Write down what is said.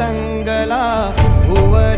दंगला Bhuvan